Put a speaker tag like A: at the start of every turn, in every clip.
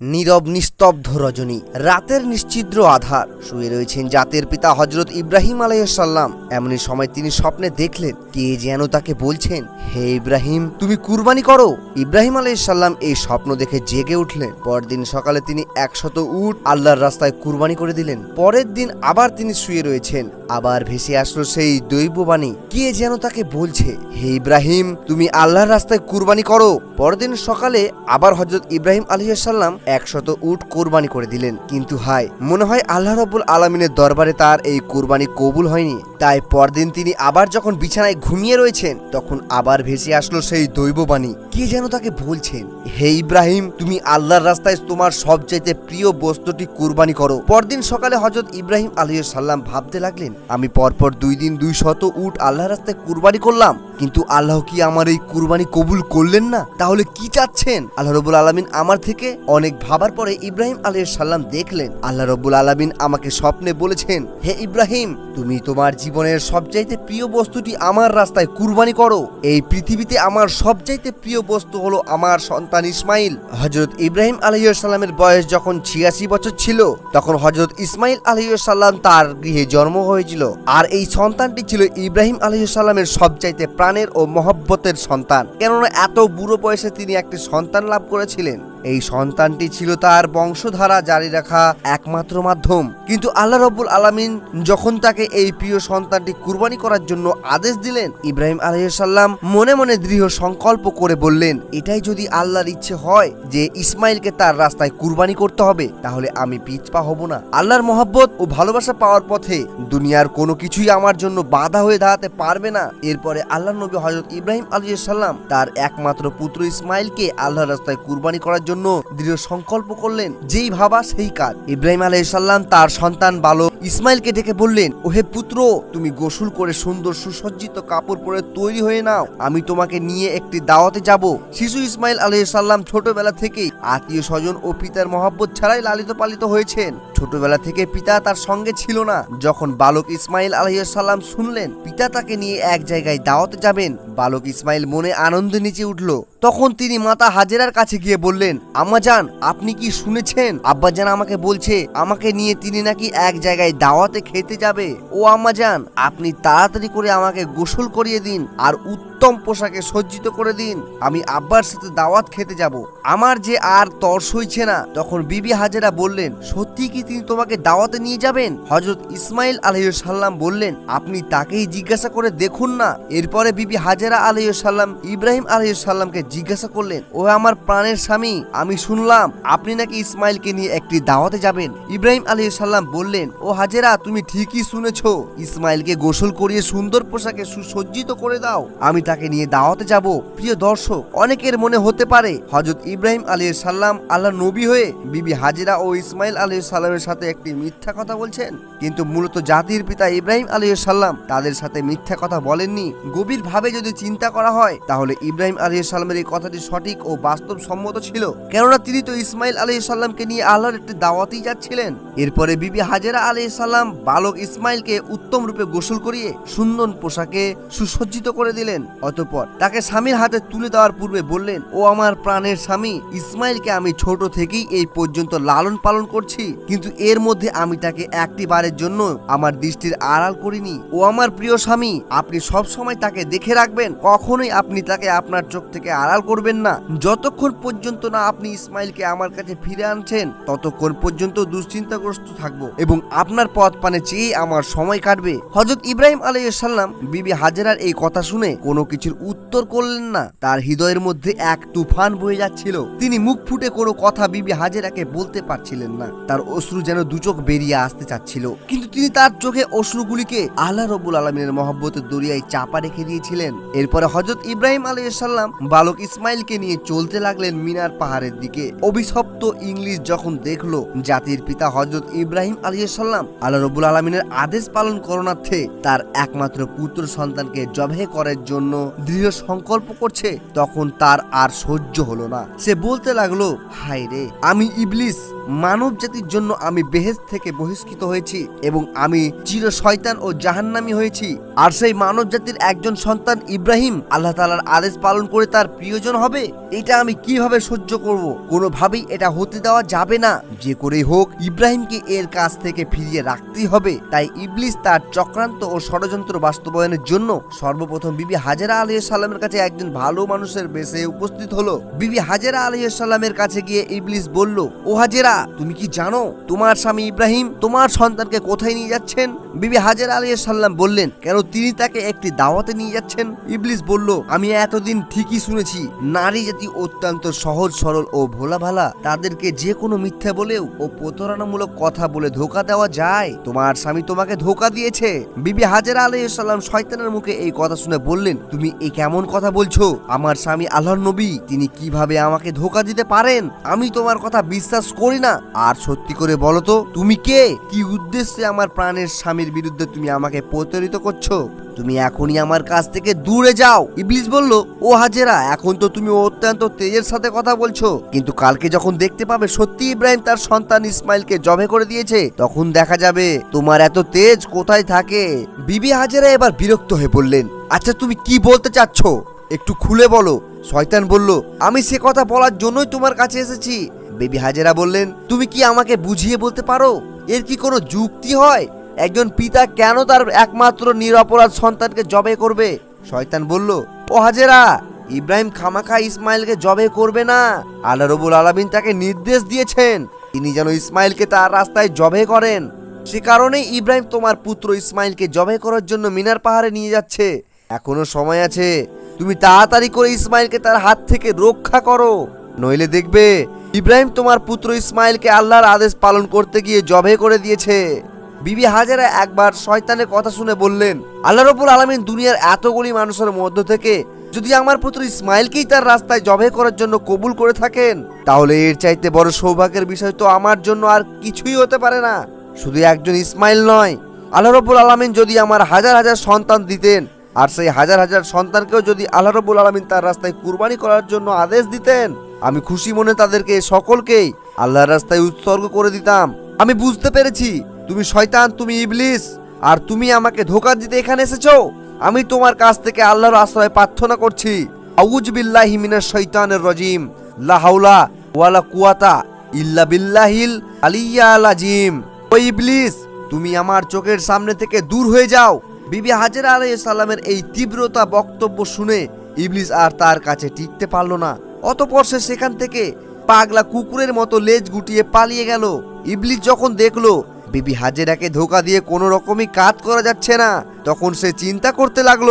A: নীরব, নিস্তব্ধ রজনী, রাতের নিশ্চিদ্র আধার। শুয়ে রয়েছেন জাতের পিতা হজরত ইব্রাহিম আলাইসাল্লাম এমনই সময় তিনি স্বপ্নে দেখলেন, কে যেন তাকে বলছেন, হে ইব্রাহিম, তুমি কুরবানি করো? ইব্রাহিম আলাইসাল্লাম এই স্বপ্ন দেখে জেগে উঠলেন। পরদিন সকালে তিনি একশত উট আল্লাহর রাস্তায় কুরবানি করে দিলেন। পরের দিন আবার তিনি শুয়ে রয়েছেন। আবার ভেসে আসলো সেই দৈববাণী, কে যেন তাকে বলছে, হে ইব্রাহিম, তুমি আল্লাহর রাস্তায় কুরবানি করো? পরদিন সকালে আবার হজরত ইব্রাহিম আলিয়াল্লাম একশত উট কোরবানি করে দিলেন। কিন্তু হায়, মনে হয় আল্লাহ রব্বুল আলমিনের দরবারে তার এই কোরবানি কবুল হয়নি। তাই পরদিন তিনি আবার যখন বিছানায় ঘুমিয়ে রয়েছেন, তখন আবার ভেসে আসলো সেই দৈববাণী। কে যেন তাকে বলছেন, হে ইব্রাহিম, তুমি আল্লাহর রাস্তায় তোমার সবচাইতে প্রিয় বস্তুটি কুরবানি করো। পরদিন সকালে হজরত ইব্রাহিম আলিয়া সাল্লাম ভাবতে লাগলেন, আমি পরপর দুই দিন দুই শত উট আল্লাহর রাস্তায় কুরবানি করলাম, কিন্তু আল্লাহ কি আমার এই কুরবানি কবুল করলেন না? তাহলে কি চাচ্ছেন? আল্লাহ রবুল আলমিন আমার থেকে অনেক ভাবার পরে ইব্রাহিম আলিয়া সাল্লাম দেখলেন, আল্লাহ রবুল আলমিন আমাকে স্বপ্নে বলেছেন, হে ইব্রাহিম, তুমি তোমার জীবনের সবচাইতে প্রিয় বস্তুটি আমার রাস্তায় কুরবানি করো। এই পৃথিবীতে আমার সবচাইতে প্রিয় বস্তু হলো আমার সন্তান ইসমাইল। হজরত ইব্রাহিম আলহিসাল্লামের বয়স যখন ছিয়াশি বছর ছিল, তখন হজরত ইসমাইল আলহিসাল্লাম তার গৃহে জন্ম হয়েছিল। আর এই সন্তানটি ছিল ইব্রাহিম আলহিসাল্লামের সবচাইতে প্রাণের ও মহব্বতের সন্তান। কেননা এত বুড়ো বয়সে তিনি একটি সন্তান লাভ করেছিলেন। এই সন্তানটি ছিল তার বংশধারা জারি রাখা একমাত্র মাধ্যম। কিন্তু আল্লাহ রব্বুল আলামিন যখন তাকে এই প্রিয় সন্তানটি কুরবানি করার জন্য আদেশ দিলেন, ইব্রাহিম আলহিসাল্লাম মনে মনে দৃঢ় সংকল্প করে বললেন, এটাই যদি আল্লাহর ইচ্ছে হয় যে ইসমাইলকে তার রাস্তায় কুরবানি করতে হবে, তাহলে আমি পিছপা হব না। আল্লাহর মহব্বত ও ভালোবাসা পাওয়ার পথে দুনিয়ার কোনো কিছুই আমার জন্য বাধা হয়ে দাঁড়াতে পারবে না। এরপরে আল্লাহ নবী হজরত ইব্রাহিম আলহিসাল্লাম তার একমাত্র পুত্র ইসমাইলকে আল্লাহর রাস্তায় কুরবানি করার জন্য দৃঢ় সংকল্প করলেন, যেই ভাবা সেই কাজ। ইব্রাহিম আলাইসাল্লাম তার সন্তান বালক ইসমাইলকে ডেকে বললেন, ওহে পুত্র, তুমি গোসল করে সুন্দর সুসজ্জিত কাপড় পরে তৈরি হয়ে নাও। আমি তোমাকে নিয়ে একটি দাওয়াতে যাব। শিশু ইসমাইল আলাইসাল্লাম ছোটবেলা থেকেই আত্মীয় স্বজন ও পিতার মহাব্বত ছাড়াই লালিত পালিত হয়েছেন। ছোটবেলা থেকে পিতা তার সঙ্গে ছিল না। যখন বালক ইসমাইল আলাইসাল্লাম শুনলেন, পিতা তাকে নিয়ে এক জায়গায় দাওয়াতে যাবেন? বালক ইসমাইল মনে আনন্দে নিচে উঠল। তখন তিনি মাতা হাজেরার কাছে গিয়ে বললেন আম্মাজান, আপনি কি শুনেছেন? আব্বাজান আমাকে বলছে, আমাকে নিয়ে তিনি নাকি এক জায়গায় দাওয়াতে খেতে যাবে। ও আমাজান আপনি তাড়াতাড়ি করে আমাকে গোসল করিয়ে দিন, আর উত্তম পোশাকে সজ্জিত করে দিন। আমি আব্বার সাথে দাওয়াত খেতে যাব। আমার যে আর তর্স হইছে না, তখন বিবি হাজেরা বললেন সত্যি কি তিনি তোমাকে দাওয়াতে নিয়ে যাবেন? হজরত ইসমাইল আলহিসাল্লাম বললেন, আপনি তাকেই জিজ্ঞাসা করে দেখুন না। এরপরে বিবি হাজেরা আলহিসাল্লাম ইব্রাহিম আলহিসাল্লামকে জিজ্ঞাসা করলেন, ও আমার প্রাণের স্বামী, আমি শুনলাম আপনি নাকি ইসমাইলকে নিয়ে একটি দাওয়াতে যাবেন? ইব্রাহিম আলহিসাল্লাম বললেন, ও হাজেরা, তুমি ঠিকই শুনেছ। ইসমাইলকে গোসল করিয়ে সুন্দর পোশাকে সুসজ্জিত করে দাও। আমি তাকে নিয়ে দাওয়াতে যাব। প্রিয় দর্শক, অনেকের মনে হতে পারে হজরত ইব্রাহিম আলী সাল্লাম আল্লাহ নবী হয়ে বিবি হাজিরা ও ইসমাইল আলী সাল্লামের সাথে একটি মিথ্যা কথা বলছেন। কিন্তু মূলত জাতির পিতা ইব্রাহিম আলী সাল্লাম তাদের সাথে মিথ্যা কথা বলেননি। গভীরভাবে যদি চিন্তা করা হয়, তাহলে ইব্রাহিম আলী সাল্লামের এই কথাটি সঠিক ও বাস্তবসম্মত ছিল। কেননা তিনি তো ইসমাইল আলী সাল্লামকে নিয়ে আল্লাহর একটি দাওয়াতেই যাচ্ছিলেন। এরপরে বিবি হাজেরা আলী সাল্লাম বালক ইসমাইলকে উত্তম রূপে গোসল করিয়ে সুন্দর পোশাকে সুসজ্জিত করে দিলেন। অতঃপর তাকে স্বামীর হাতে তুলে দেওয়ার পূর্বে বললেন, ও আমার প্রাণের স্বামী, ইসমাইলকে আমি ছোট থেকেই এই পর্যন্ত লালন পালন করছি, কিন্তু এর মধ্যে আমি তাকে একটি বারের জন্য আমার দৃষ্টির আড়াল করিনি। ও আমার প্রিয় স্বামী, আপনি সব সময় তাকে দেখে রাখবেন, কখনোই আপনি তাকে আপনার চোখ থেকে আড়াল করবেন না। যতক্ষণ পর্যন্ত না আপনি ইসমাইলকে আমার কাছে ফিরে আনছেন, ততক্ষণ পর্যন্ত দুশ্চিন্তাগ্রস্ত থাকব এবং আপনার পথ পানে চেয়ে আমার সময় কাটবে। হজরত ইব্রাহিম আলাইসাল্লাম বিবি হাজেরার এই কথা শুনে কোনো কিছুর উত্তর করলেন না। তার হৃদয়ের মধ্যে এক তুফান বয়ে যাচ্ছিল। তিনি মুখ ফুটে কোনো কথা বিবি হাজেরাকে বলতে পারছিলেন না। তার অশ্রু যেন দুচোখ বেরিয়ে আসতে চাচ্ছিল। কিন্তু তিনি তার চোখে অশ্রুগুলিকে আল্লাহ রবুল আলমিনের মহব্বতের দরিয়ায় চাপা রেখে দিয়েছিলেন। এরপরে হজরত ইব্রাহিম আলাইসাল্লাম বালক ইসমাইলকে নিয়ে চলতে লাগলেন মিনার পাহাড়ের দিকে। অভিশপ্ত ইংলিশ যখন দেখল, জাতির পিতা হজরত ইব্রাহিম আলাইসাল্লাম আল্লাহ রবুল আলমিনের আদেশ পালন করণার্থে তার একমাত্র পুত্র সন্তানকে জবে করার জন্য দৃঢ় সংকল্প করছে, তখন তার আর সহ্য হলো না। সে বলতে লাগল হায় রে আমি ইবলিস। মানব জাতির জন্য আমি বেহেস থেকে বহিষ্কৃত হয়েছি এবং আমি চির শয়তান ও জাহান্নামি হয়েছি। আর সেই মানব জাতির একজন সন্তান ইব্রাহিম, আল্লাহ তালার আদেশ পালন করে তার প্রিয়জন হবে, এটা আমি কীভাবে সহ্য করব? কোনোভাবেই এটা হতে দেওয়া যাবে না। যে করেই হোক, ইব্রাহিমকে এর কাছ থেকে ফিরিয়ে রাখতেই হবে। তাই ইবলিস তার চক্রান্ত ও ষড়যন্ত্র বাস্তবায়নের জন্য সর্বপ্রথম বিবি হাজেরা আলী সাল্লামের কাছে একজন ভালো মানুষের বেশে উপস্থিত হলো। বিবি হাজেরা আলী সাল্লামের কাছে গিয়ে ইবলিস বলল, ও হাজেরা তুমি কি জানো, তোমার স্বামী ইব্রাহিম তোমার সন্তানকে কোথায় নিয়ে যাচ্ছেন? বিবি হাজেরা আলী সাল্লাম বললেন, কেন তিনি তাকে একটি দাওয়াতে নিয়ে যাচ্ছেন? ইবলিস বলল, আমি এতদিন ঠিকই শুনেছি, নারী জাতি অত্যন্ত সহজ, সরল ও ভোলা ভালা তাদেরকে যে কোনো মিথ্যা বলেও ও প্রতারণামূলক কথা বলে ধোকা দেওয়া যায়। তোমার স্বামী তোমাকে ধোকা দিয়েছে। বিবি হাজেরা আলাইসাল্লাম শয়তানের মুখে এই কথা শুনে বললেন, তুমি এই কেমন কথা বলছো? আমার স্বামী আল্লাহর নবী, তিনি কীভাবে আমাকে ধোকা দিতে পারেন? আমি তোমার কথা বিশ্বাস করি না? আর সত্যি করে বলো তো, তুমি কে? কি উদ্দেশ্যে আমার প্রাণের স্বামীর বিরুদ্ধে তুমি আমাকে প্রতারিত করছ? তুমি এখনই আমার কাছ থেকে দূরে যাও। ইবলিস বলল, ও হাজেরা, এখন তো তুমি অত্যন্ত তেজের সাথে কথা বলছো। কিন্তু কালকে যখন দেখতে পাবে সত্যি ইব্রাহিম তার সন্তান ইসমাইলকে জবে করে দিয়েছে, তখন দেখা যাবে তোমার এত তেজ কোথায় থাকে? বিবি হাজেরা এবার বিরক্ত হয়ে বললেন আচ্ছা তুমি কি বলতে চাচ্ছ? একটু খুলে বলো। শয়তান বলল, আমি সে কথা বলার জন্যই তোমার কাছে এসেছি। বেবি হাজেরা বললেন, তুমি কি আমাকে বুঝিয়ে বলতে পারো? এর কি কোনো যুক্তি হয়? একজন পিতা কেন তার একমাত্র নিরপরাধ সন্তানকে জবে করবে? শয়তান বলল, ও হাজেরা, ইব্রাহিম খামাখা ইসমাইলকে জবে করবে না। আল্লাহ রবুল আলমিন তাকে নির্দেশ দিয়েছেন, তিনি যেন ইসমাইলকে তার রাস্তায় জবে করেন। সে কারণেই ইব্রাহিম তোমার পুত্র ইসমাইলকে জবে করার জন্য মিনার পাহাড়ে নিয়ে যাচ্ছে। এখনও সময় আছে, তুমি তাড়াতাড়ি করে ইসমাইলকে তার হাত থেকে রক্ষা করো। নইলে দেখবে ইব্রাহিম তোমার পুত্র ইসমাইলকে আল্লাহর আদেশ পালন করতে গিয়ে জবে করে দিয়েছে। বিবি হাজারা একবার শয়তানের কথা শুনে বললেন, আল্লাহ রবুল আলমিন দুনিয়ার এতগুলি মানুষের মধ্য থেকে যদি আমার পুত্র ইসমাইলকেই তার রাস্তায় জবে করার জন্য কবুল করে থাকেন, তাহলে এর চাইতে বড় সৌভাগ্যের বিষয় তো আমার জন্য আর কিছুই হতে পারে না। শুধু একজন ইসমাইল নয়, আল্লাহ রবুল আলমিন যদি আমার হাজার হাজার সন্তান দিতেন আর সেই হাজার হাজার সন্তানকেও যদি আল্লাহ রবুল আলমিন তার রাস্তায় কুরবানি করার জন্য আদেশ দিতেন, আমি খুশি মনে তাদেরকে সকলকেই আল্লাহর রাস্তায় উৎসর্গ করে দিতাম। আমি বুঝতে পেরেছি, তুমি শয়তান, তুমি ইবলিস, আর তুমি আমাকে ধোকা দিতে এখানে এসেছ। আমি তোমার কাছ থেকে আল্লাহর আশ্রয় প্রার্থনা করছি। আউজ বিল্লাহি মিনাশ শৈতানের রজিম। লা হাওলা ওয়ালা কুয়াতা ইল্লা বিল্লাহিল আলিয়া আজিম। ও ইবলিস, তুমি আমার চোখের সামনে থেকে দূর হয়ে যাও। বিবি হাজেরা আলাইহিস সালামের এই তীব্রতা বক্তব্য শুনে ইবলিস আর তার কাছে টিকতে পারল না। অতপর সে সেখান থেকে পাগলা কুকুরের মতো লেজ গুটিয়ে পালিয়ে গেল। ইবলিস যখন দেখল বিবি হাজেরাকে ধোকা দিয়ে কোনো রকমই কাজ করা যাচ্ছে না, তখন সে চিন্তা করতে লাগল,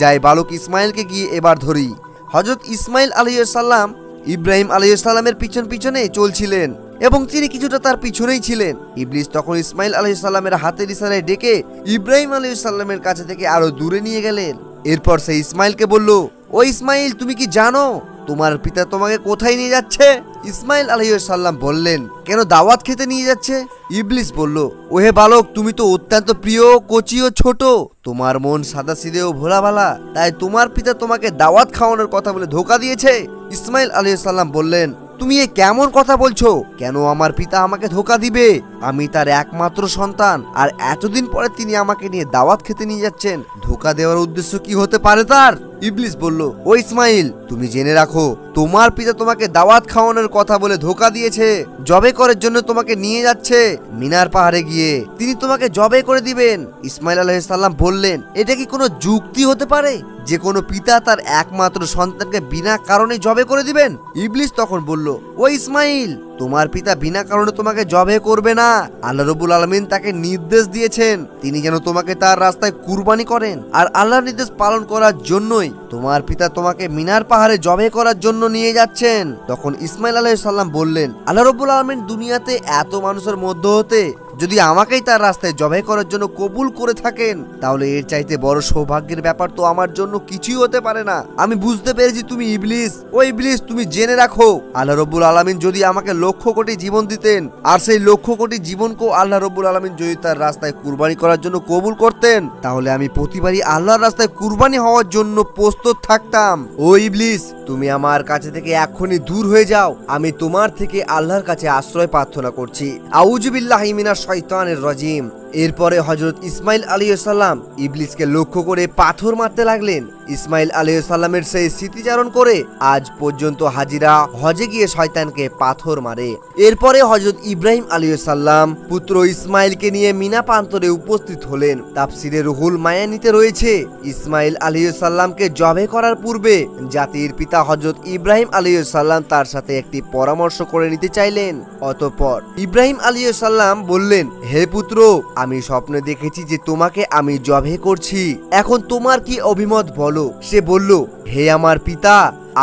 A: যাই বালক ইসমাইলকে গিয়ে এবার ধরি। হজরত ইসমাইল আলাইসাল্লাম ইব্রাহিম আলাইসাল্লামের পিছন পিছনে চলছিলেন। এবং তিনি কিছুটা তার পিছনেই ছিলেন। ইবলিস তখন ইসমাইল আলাইসাল্লামের হাতের ইশারায় ডেকে ইব্রাহিম আলাইসাল্লামের কাছে থেকে আরও দূরে নিয়ে গেলেন। এরপর সে ইসমাইলকে বলল, ও ইসমাইল, তুমি কি জানো তোমার পিতা তোমাকে কোথায় নিয়ে যাচ্ছে? ইসমাইল আলাইসাল্লাম বললেন, কেন দাওয়াত খেতে নিয়ে যাচ্ছে? ইবলিস বলল, ওহে বালক, তুমি তো অত্যন্ত প্রিয়, কচি ও ছোট। তোমার মন সাদা সিদে ও ভোলা ভালা তাই তোমার পিতা তোমাকে দাওয়াত খাওয়ানোর কথা বলে ধোকা দিয়েছে। ইসমাইল আলাইসাল্লাম বললেন তুমি এ কেমন কথা বলছো? কেন আমার পিতা আমাকে ধোকা দিবে? আমি তার একমাত্র সন্তান আর এতদিন পরে তিনি আমাকে নিয়ে দাওয়াত খেতে নিয়ে যাচ্ছেন। ধোকা দেওয়ার উদ্দেশ্য কি হতে পারে তার? ইবলিস বলল, ও ইসমাইল, তুমি জেনে রাখো, তোমার পিতা তোমাকে দাওয়াত খাওয়ানোর কথা বলে ধোকা দিয়েছে, জবে করার জন্য তোমাকে নিয়ে যাচ্ছে মিনার পাহাড়ে গিয়ে। তিনি তোমাকে জবে করে দিবেন। ইসমাইল আলাইসাল্লাম বললেন, এটা কি কোনো যুক্তি হতে পারে যে কোনো পিতা তার একমাত্র সন্তানকে বিনা কারণে জবে করে দিবেন? ইবলিস তখন বলল, ও ইসমাইল তোমার পিতা বিনা কারণে তোমাকে জবে করবে না। আল্লাহ রবুল আলমিন তাকে নির্দেশ দিয়েছেন, তিনি যেন তোমাকে তার রাস্তায় কুরবানি করেন। আর আল্লাহর নির্দেশ পালন করার জন্যই তোমার পিতা তোমাকে মিনার পাহাড়ে জবে করার জন্য নিয়ে যাচ্ছেন। তখন ইসমাইল আলাইসাল্লাম বললেন, আল্লাহ রবুল আলমিন দুনিয়াতে এত মানুষের মধ্য হতে যদি আমাকেই তার রাস্তায় জবাই করার জন্য কবুল করে থাকেন, তাহলে এর চাইতে বড় সৌভাগ্যের ব্যাপার তো আমার জন্য কিছুই হতে পারে না। আমি বুঝতে পেরেছি তুমি ইবলিস। ও ইবলিস, তুমি জেনে রাখো, আল্লাহ রব্বুল আলমিন যদি আমাকে লক্ষ কোটি জীবন দিতেন, আর সেই লক্ষ কোটি জীবনকেও আল্লাহ রব্বুল আলমিন যদি তার রাস্তায় কুরবানি করার জন্য কবুল করতেন, তাহলে আমি প্রতিবারই আল্লাহর রাস্তায় কুরবানি হওয়ার জন্য প্রস্তুত থাকতাম। ও ইবলিস, তুমি আমার কাছে থেকে এখনই দূর হয়ে যাও। আমি তোমার থেকে আল্লাহর কাছে আশ্রয় প্রার্থনা করছি। আউজুবিল্লাহ মিনার শয়তানের রাজিম। এরপরে হজরত ইসমাইল আলিয়াল্লাম ইবলিসকে লক্ষ্য করে পাথর মারতে লাগলেন। ইসমাইল আলিয়াল্লামের সেই স্মৃতিচারণ করে আজ পর্যন্ত হাজিরা হজে গিয়ে শয়তানকে পাথর মারে। এরপরে হজরত ইব্রাহিম আলিয়াল্লাম পুত্র ইসমাইলকে নিয়ে মিনা প্রান্তরে উপস্থিত হলেন। তাফসিরে রুহুল মায়ানিতে রয়েছে, ইসমাইল আলিয়াল্লামকে জবে করার পূর্বে জাতির পিতা হজরত ইব্রাহিম আলিয়াল্লাম তার সাথে একটি পরামর্শ করে নিতে চাইলেন। অতঃপর ইব্রাহিম আলিয়াল্লাম বললেন, হে পুত্র আমি স্বপ্নে দেখেছি যে তোমাকে আমি জবে করছি। এখন তোমার কি অভিমত বলো? সে বলল, হে আমার পিতা,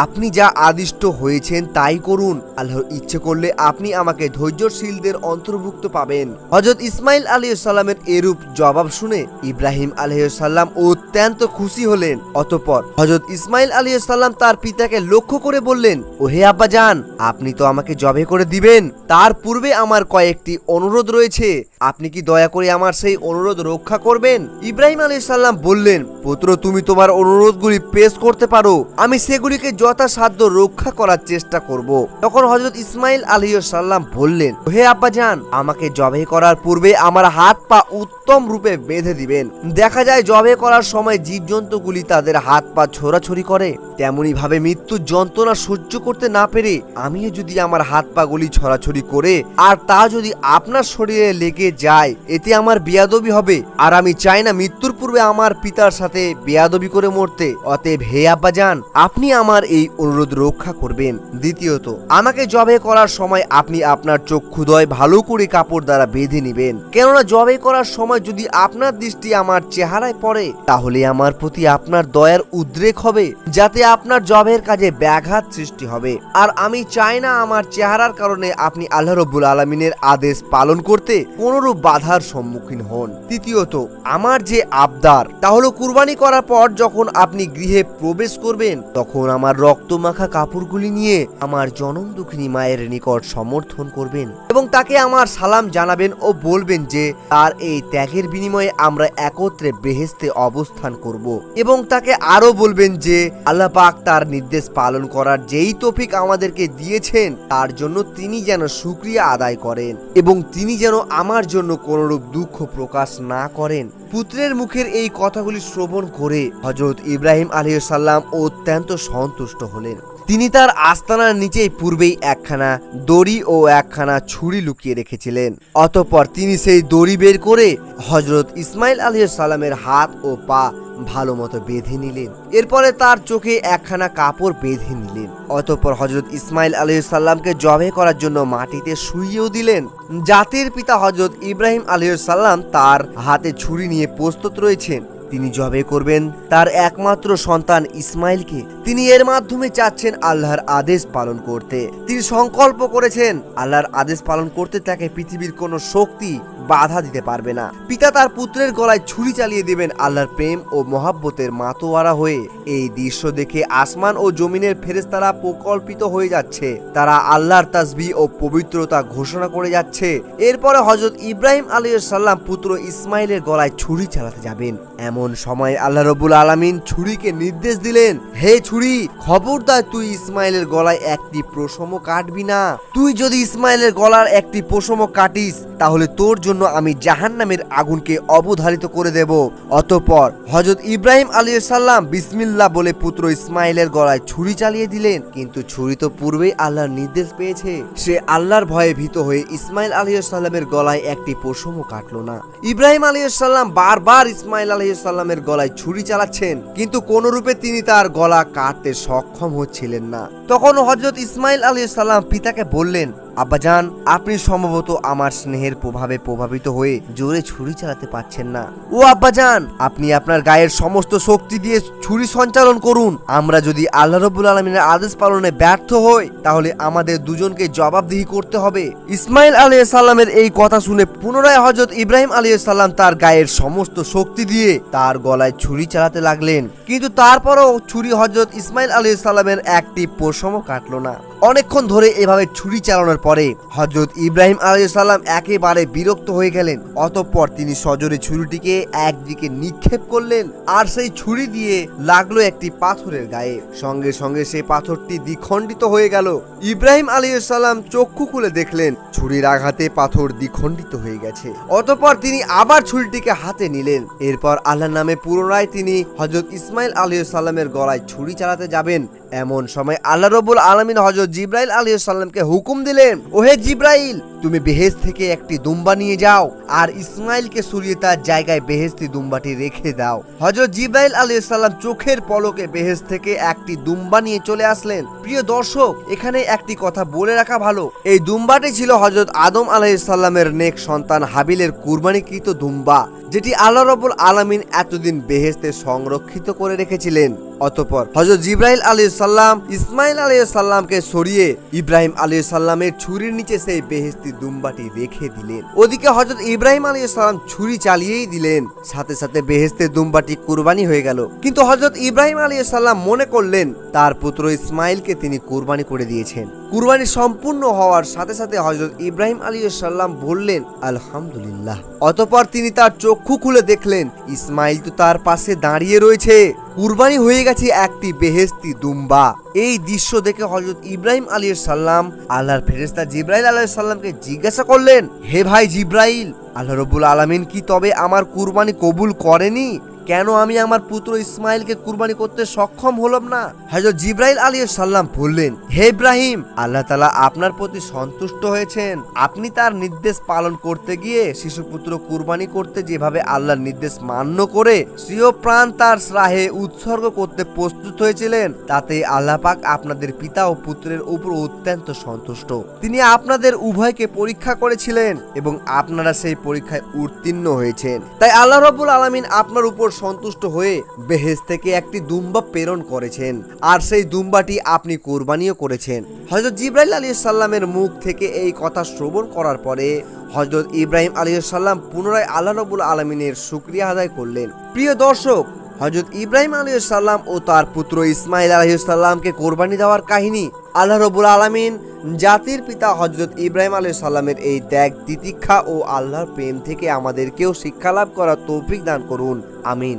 A: আপনি যা আদিষ্ট হয়েছেন তাই করুন। আল্লাহর ইচ্ছে করলে আপনি আমাকে ধৈর্যশীলদের অন্তর্ভুক্ত পাবেন। হজরত ইসমাইল আলাইসাল্লামের এরূপ জবাব শুনে ইব্রাহিম আলাইসাল্লাম অত্যন্ত খুশি হলেন। অতঃপর হজরত ইসমাইল আলাইসাল্লাম তার পিতাকে লক্ষ্য করে বললেন ও হে আব্বা যান আপনি তো আমাকে জবে করে দিবেন। তার পূর্বে আমার কয়েকটি অনুরোধ রয়েছে। আপনি কি দয়া করে আমার সেই অনুরোধ রক্ষা করবেন? ইব্রাহিম আলাইসাল্লাম বললেন, পুত্র, তুমি তোমার অনুরোধগুলি পেশ করতে পারো। আমি সেগুলিকে যথাসাধ্য রক্ষা করার চেষ্টা করব। তখন হজরত ইসমাইল আলাইসাল্লাম বললেন, হে আব্বা যান আমাকে জবে করার পূর্বে আমার হাত পা উত্তম রূপে বেঁধে দিবেন। দেখা যায় জবে করার সময় জীবজন্তুগুলি তাদের হাত পা ছোড়াছড়ি করে। তেমনি ভাবে মৃত্যুর যন্ত্রণা সহ্য করতে না পেরে আমিও যদি আমার হাত পা গুলি ছড়াছড়ি করে, আর তা যদি আপনার শরীরে লেগে যায়, এতে আমার বেয়াদবি হবে, আর আমি চাই না মৃত্যুর পূর্বে আমার পিতার সাথে বেয়াদবি করে মরতে। অতএব হে আব্বা যান আপনি আমার এই অনুরোধ রক্ষা করবেন। দ্বিতীয়ত, আমাকে জবে করার সময় আপনি আপনার চক্ষুদয় ভালো করে কাপড় দ্বারা বেঁধে নেবেন। কেননা জবে করার সময় যদি আপনার দৃষ্টি আমার চেহারায় পড়ে, তাহলে আমার প্রতি আপনার দয়ার উদ্রেক হবে, যাতে আপনার জবের কাজে ব্যাঘাত সৃষ্টি হবে। আর আমি চাই না আমার চেহারার কারণে আপনি আল্লাহ রব্বুল আলমিনের আদেশ পালন করতে কোনোরূপ বাধার সম্মুখীন হন। তৃতীয়ত, আমার যে আবদার, তা হলো কুরবানি করার পর যখন আপনি গৃহে প্রবেশ করবেন, তখন আমার রক্তমাখা কাপড়গুলি নিয়ে আমার জনম দুঃখিনী মায়ের নিকট সমর্থন করবেন। এবং তাকে আমার সালাম জানাবেন ও বলবেন যে, তার এই ত্যাগের বিনিময়ে আমরা একত্রে বেহেস্তে অবস্থান করব। এবং তাকে আরও বলবেন যে, আল্লাহ পাক তার নির্দেশ পালন করার যেই তফিক আমাদেরকে দিয়েছেন, তার জন্য তিনি যেন সুক্রিয়া আদায় করেন এবং তিনি যেন আমার জন্য কোনরূপ দুঃখ প্রকাশ না করেন। পুত্রের মুখের এই কথাগুলি শ্রবণ করে হজরত ইব্রাহিম আলহিসাল্লাম অত্যন্ত সন্তুষ্ট হলেন। তিনি তার আস্তানার নিচেই পূর্বেই একখানা দড়ি ও একখানা ছুরি লুকিয়ে রেখেছিলেন। অতঃপর তিনি সেই দড়ি বের করে হজরত ইসমাইল আলহ সালামের হাত ও পা ভালো মতো বেঁধে নিলেন। এরপরে তার চোখে একখানা কাপড় বেঁধে নিলেন। অতঃপর হজরত ইসমাইল আলহিসাল্লামকে জবে করার জন্য মাটিতে শুইয়েও দিলেন। জাতির পিতা হজরত ইব্রাহিম আলহিসাল্লাম তার হাতে ছুরি নিয়ে প্রস্তুত রয়েছেন। তিনি জবে করবেন তার একমাত্র সন্তান ইসমাইলকে। তিনি এর মাধ্যমে চাচ্ছেন আল্লাহর আদেশ পালন করতে। তিনি সংকল্প করেছেন, আল্লাহর আদেশ পালন করতে তাকে পৃথিবীর কোনো শক্তি বাধা দিতে পারবে না। পিতা তার পুত্রের গলায় ছুরি চালিয়ে দেবেন আল্লাহর প্রেম ও মহাব্বতের মাতোয়ারা হয়ে। এই দৃশ্য দেখে আসমান ও জমিনের ফেরেস্তারা প্রকল্পিত হয়ে যাচ্ছে। তারা আল্লাহর তাসবি ও পবিত্রতা ঘোষণা করে যাচ্ছে। এরপরে হজরত ইব্রাহিম আলী সাল্লাম পুত্র ইসমাইলের গলায় ছুরি চালাতে যাবেন। এমন সময় আল্লাহ রবুল আলমিন ছুরিকে নির্দেশ দিলেন, হে ছুরি, খবরদার তুই ইসমাইলের গলায় একটি প্রসম কাটবি না। তুই যদি ইসমাইলের গলার একটি প্রসম কাটিস, তাহলে তোর জন্য আমি জাহান নামের আগুনকে অবধারিত করে দেব। অতঃপর হজরত ইব্রাহিম আলী সাল্লাম বিসমিল্লাহ বলে পুত্র ইসমাইলের গলায় ছুরি চালিয়ে দিলেন। কিন্তু ছুরি তো পূর্বেই আল্লাহর নির্দেশ পেয়েছে। সে আল্লাহর ভয়ে ভীত হয়ে ইসমাইল আলী সাল্লামের গলায় একটি পশমও কাটলো না। ইব্রাহিম আলী সাল্লাম বারবার ইসমাইল আলী সাল্লামের গলায় ছুরি চালাচ্ছেন, কিন্তু কোনরূপে তিনি তার গলা কাটতে সক্ষম হচ্ছিলেন না। তখন হজরত ইসমাইল আলী সাল্লাম পিতাকে বললেন আব্বাজান আপনি সম্ভবত আমার স্নেহের প্রভাবে প্রভাবিত হয়ে জোরে ছুরি চালাতে পারছেন না। ও আব্বাজান আপনি আপনার গায়ের সমস্ত শক্তি দিয়ে ছুরি সঞ্চালন করুন। আমরা যদি আল্লাহ রবুল আলমিনের আদেশ পালনে ব্যর্থ হই, তাহলে আমাদের দুজনকে জবাবদিহি করতে হবে। ইসমাইল আলী সাল্লামের এই কথা শুনে পুনরায় হজরত ইব্রাহিম আলী সাল্লাম তার গায়ের সমস্ত শক্তি দিয়ে তার গলায় ছুরি চালাতে লাগলেন। কিন্তু তারপরও ছুরি হজরত ইসমাইল আলী সাল্লামের একটি পোষমও কাটল না। অনেকক্ষণ ধরে এভাবে ছুরি চালানোর পরে হজরত ইব্রাহিম আলাইসাল্লাম একেবারে বিরক্ত হয়ে গেলেন। অতঃপর তিনি সজোরে ছুরিটিকে একদিকে নিক্ষেপ করলেন আর সেই ছুরি দিয়ে লাগল একটি পাথরের গায়ে। সঙ্গে সঙ্গে সেই পাথরটি দ্বিখণ্ডিত হয়ে গেল। ইব্রাহিম আলাইসাল্লাম চক্ষু খুলে দেখলেন, ছুরির আঘাতে পাথর দ্বিখণ্ডিত হয়ে গেছে। অতঃপর তিনি আবার ছুরিটিকে হাতে নিলেন। এরপর আল্লাহর নামে পুনরায় তিনি হজরত ইসমাইল আলাইসাল্লামের গলায় ছুরি চালাতে যাবেন। এমন সময় আল্লাহ রবুল আলমিন হজরত জিব্রাইল আলাইসাল্লামকে হুকুম দিলেন, ওহে জিব্রাইল, তুমি বেহেস থেকে একটি দুম্বা নিয়ে যাও আর ইসমাইলকে সরিয়ে তার জায়গায় বেহেস্তি দুম্বাটি রেখে দাও। হজরত জিব্রাইল আলাইসাল্লাম চোখের পলকে বেহেস থেকে একটি দুম্বা নিয়ে চলে আসলেন। প্রিয় দর্শক, এখানে একটি কথা বলে রাখা ভালো। এই দুম্বাটি ছিল হজরত আদম আলাইসাল্লামের নেক সন্তান হাবিলের কুরবানিকৃত দুম্বা, যেটি আল্লাহ রবুল আলমিন এতদিন বেহেস্তে সংরক্ষিত করে রেখেছিলেন। অতপর হজরত জিব্রাহিল আলী সাল্লাম ইসমাইল আলী সাল্লামকে সরিয়ে ইব্রাহিম আলী সাল্লামের ছুরির নিচে সেই বেহেস্তি দুম্বাটি রেখে দিলেন। ওদিকে হজরত ইব্রাহিম আলী সাল্লাম ছুরি চালিয়েই দিলেন। সাথে সাথে বেহেস্তে দুম্বাটি কুরবানি হয়ে গেল। কিন্তু হজরত ইব্রাহিম আলী সাল্লাম মনে করলেন, তার পুত্র ইসমাইলকে তিনি কুরবানি করে দিয়েছেন। কুরবানি সম্পূর্ণ হওয়ার সাথে সাথে হজরত ইব্রাহিম আলী সাল্লাম বললেন, আলহামদুলিল্লাহ। অতপর তিনি তার চক্ষু খুলে দেখলেন, ইসমাইল তো তার পাশে দাঁড়িয়ে রয়েছে। কুরবানি হয়ে গেছে একটি বেহেস্তি দুম্বা। এই দৃশ্য দেখে হজরত ইব্রাহিম আলী সাল্লাম আল্লাহর ফেরেস্তা জিব্রাইল আলাহ সাল্লামকে জিজ্ঞাসা করলেন, হে ভাই জিব্রাইল, আল্লাহ রবুল আলমিন কি তবে আমার কুরবানি কবুল করেনি? কেন আমি আমার পুত্র ইসমাইলকে কুরবানি করতে সক্ষম হলাম না? হজরত জিব্রাইল আলী সাল্লাম বললেন, হে ইব্রাহিম, আল্লাহ তালা আপনার প্রতি সন্তুষ্ট হয়েছেন। আপনি তার নির্দেশ পালন করতে গিয়ে শিশু পুত্র কুরবানি করতে যেভাবে আল্লাহর নির্দেশ মান্য করে স্ত্রীয় প্রাণ তার শ্রাহে উৎসর্গ করতে প্রস্তুত হয়েছিলেন, তাতে আল্লাহ পাক আপনাদের পিতা ও পুত্রের উপর অত্যন্ত সন্তুষ্ট। তিনি আপনাদের উভয়কে পরীক্ষা করেছিলেন এবং আপনারা সেই পরীক্ষায় উত্তীর্ণ হয়েছেন। তাই আল্লাহ রবুল আলমিন আপনার উপর সন্তুষ্ট হয়ে বেহেজ থেকে একটি দুম্বা প্রেরণ করেছেন। আর সেই দুম্বাটি আপনি কোরবানিও করেছেন। হজরত জিব্রাইল আলী সাল্লামের মুখ থেকে এই কথা শ্রবণ করার পরে হজরত ইব্রাহিম আলী সাল্লাম পুনরায় আল্লাহ রবুল আলমিনের সুক্রিয়া আদায় করলেন। প্রিয় দর্শক হজরত ইব্রাহিম আলী সাল্লাম ও তার পুত্র ইসমাইল আলহিসাল্লামকে কোরবানি দেওয়ার কাহিনী আল্লাহ রবুল আলমিন জাতির পিতা হজরত ইব্রাহিম আলী সাল্লামের এই ত্যাগ, তিতিক্ষা ও আল্লাহর প্রেম থেকে আমাদেরকেও শিক্ষা লাভ করার তৌফিক দান করুন। আমিন।